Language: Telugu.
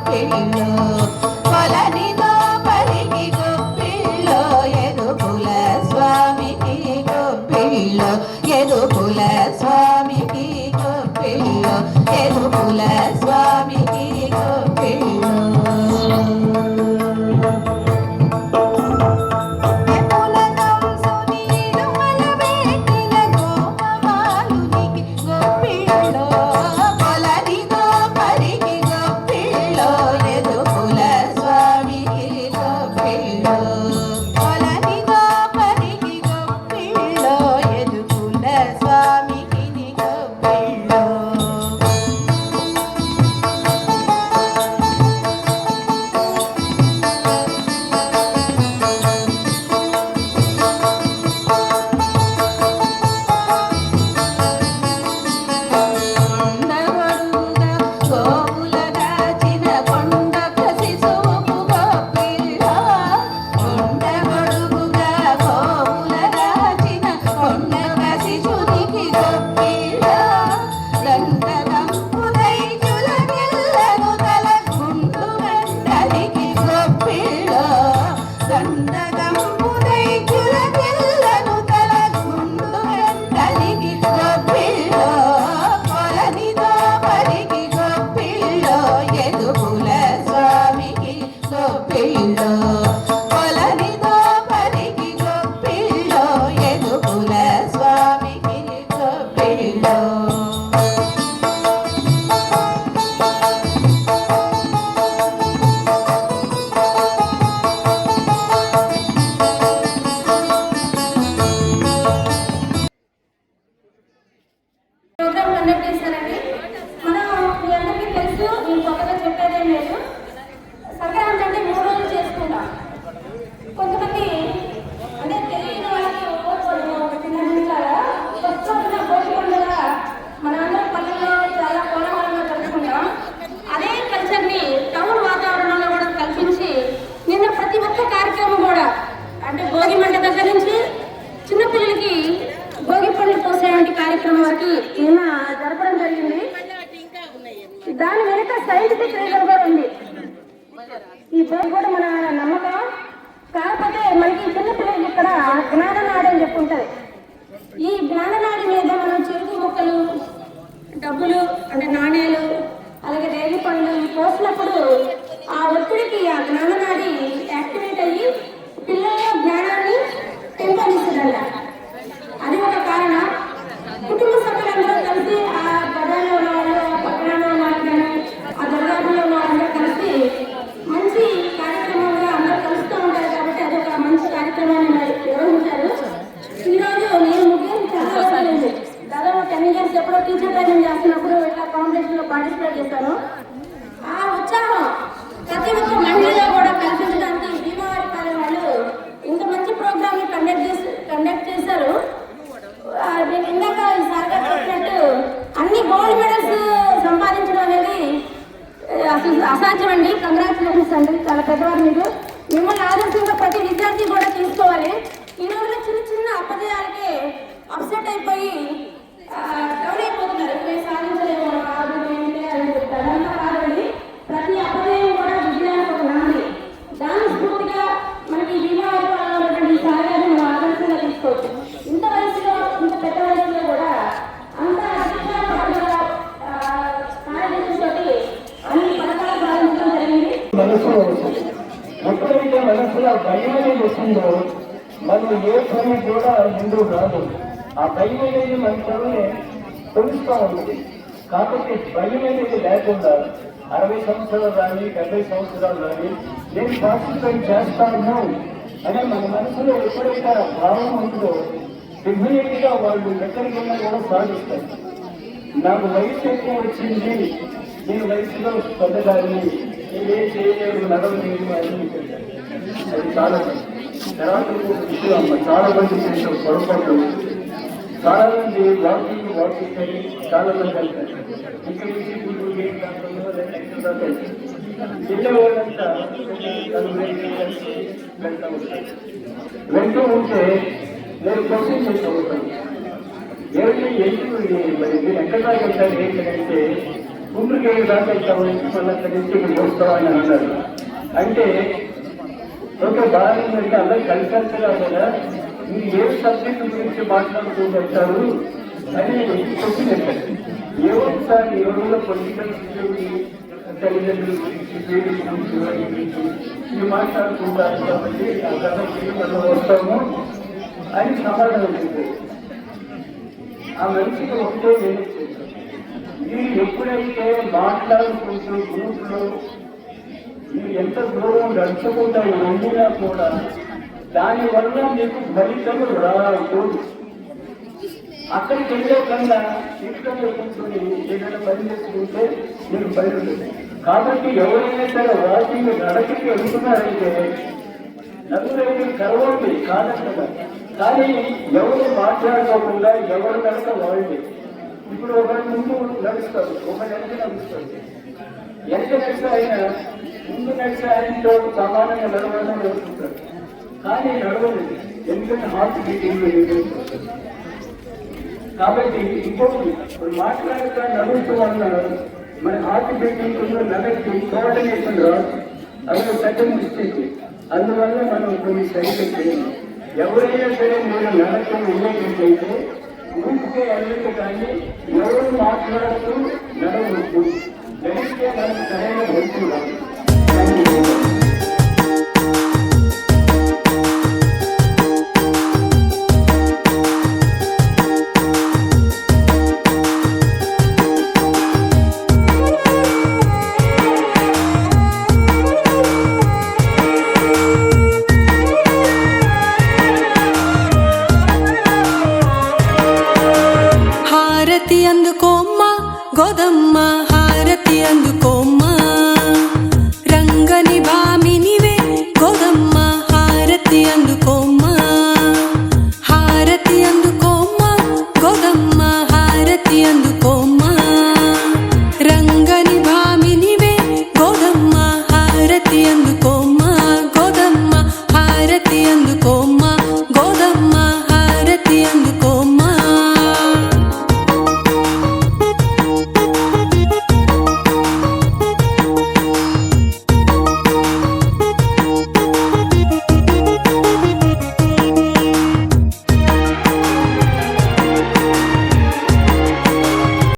kelaa 云的。దాని వెనుక సైంటిఫిక్ రీజన్ కూడా ఉంది. ఈ బోర్డు కూడా మన నమ్మకం. కాకపోతే మనకి చిన్నపిల్లలకి ఇక్కడ జ్ఞాననాడు అని చెప్పుకుంటుంది ఈ జ్ఞాననాడి మీద మనం చెరుకు ముక్కలు డబ్బులు అంటే నాణ్యాలు అలాగే రేగి పండ్లు ఇవి పోసినప్పుడు కంగ్రాచులేషన్స్ అండి చాలా పెద్దవారు మీరు. మిమ్మల్ని ఆదర్శంగా ప్రతి విద్యార్థి కూడా తీసుకోవాలి ఈ రోజుల్లో చిన్న చిన్న అపజయాలకి అప్సెట్ అయిపోయి జరిగింది మనసులో వస్తుంది ఎప్పుడైతే మనసులో భయం అనేది వస్తుందో మనం ఏ పని కూడా ముందు రాదు ఆ భయం అనేది మనసులోనే తెలుస్తూ ఉంటుంది కాబట్టి భయం అనేది లేకుండా అరవై సంవత్సరాలు కానీ డెబ్బై సంవత్సరాలు కానీ నేను పార్టిసిపేట్ చేస్తాను అనే మన మనసులో ఎప్పుడైతే ఆ భావం ఉందో డెఫినెట్ వాళ్ళు ఎక్కడికి వెళ్ళినా కూడా సాధిస్తారు నాకు వయసు ఎక్కువ వచ్చింది నేను వయసులో పెద్దదాన్ని నేనేం చేయలేదు నడవలేదు అని అది చాలా తర్వాత విషయం అమ్మ చాలా మంది చేసిన పొరపాటు చాలా మంది వాకింగ్ వాకింగ్ అని చాలా మంది వెళ్తారు ఇక్కడ నుంచి గుంటూరు గేట్ దాకా వెళ్ళే వాళ్ళంతా వెళ్తూ ఉంటారు వెళ్తూ ఉంటే నేను క్వశ్చన్ చేస్తూ ఉంటాను. మరి మీరు ఎక్కడ దాకా వెళ్తారు ఏంటంటే గుండ్రుకి ఏడు దాకా వెళ్తాము మళ్ళీ అక్కడి నుంచి ఇక్కడ వస్తావా అని అన్నారు అంటే ఒక బాగా అంటే అందరూ కలిసి వెళ్తారా కదా మీరు ఏ సబ్జెక్ట్ గురించి మాట్లాడుతూ వెళ్తారు అని చెప్పి చెప్పారు ఏ ఒకసారి ఏ రోజుల్లో పొలిటికల్ తల్లిదండ్రుల గురించి పేరెంట్స్ గురించి వాటి గురించి ఇవి మాట్లాడుకుంటారు కాబట్టి ఆ కథ మనం వస్తాము అని సమాధానం చెప్పారు. ఆ మనిషికి ఒకటే నేను మీరు ఎప్పుడైతే మాట్లాడుకుంటూ గ్రూప్లో మీరు ఎంత దూరం నడుచుకుంటూ వండినా కూడా దానివల్ల మీకు ఫలితం రాదు. అక్కడికి వెళ్ళే కన్నా ఇంట్లో కూర్చొని ఏదైనా పని చేసుకుంటే మీరు బయలుదేరు. కాబట్టి ఎవరైనా సరే వాకింగ్ నడకకి వెళ్తున్నారంటే నలుగురైతే కలవండి కాదంటారు కానీ ఎవరు మాట్లాడుకోకుండా ఎవరు కనుక వాళ్ళే. ఇప్పుడు ఒకరి ముందు నడుస్తారు ఒక నెలకి నడుస్తారు. ఎంత నడిచిన ఆయన ముందు నడిచిన ఆయనతో సమానంగా నడవాలని నడుస్తుంటారు కానీ నడవలేదు ఎందుకంటే హార్ట్ బీటింగ్ కాబట్టి ఇంకొకటి ఇప్పుడు మాట్లాడుతా నడుస్తూ వల్ల మన హార్ట్ బీటింగ్ నడకి కోఆర్డినేషన్ రాదు అది ఒక పెద్ద మిస్టేక్ అందువల్ల మనం కొన్ని సరిగ్గా చేయాలి ఎవరైనా సరే మీరు నడకం ఉండేటట్లయితే ఊరికే వెళ్ళదు కానీ ఎవరు మాట్లాడుతూ నడవచ్చు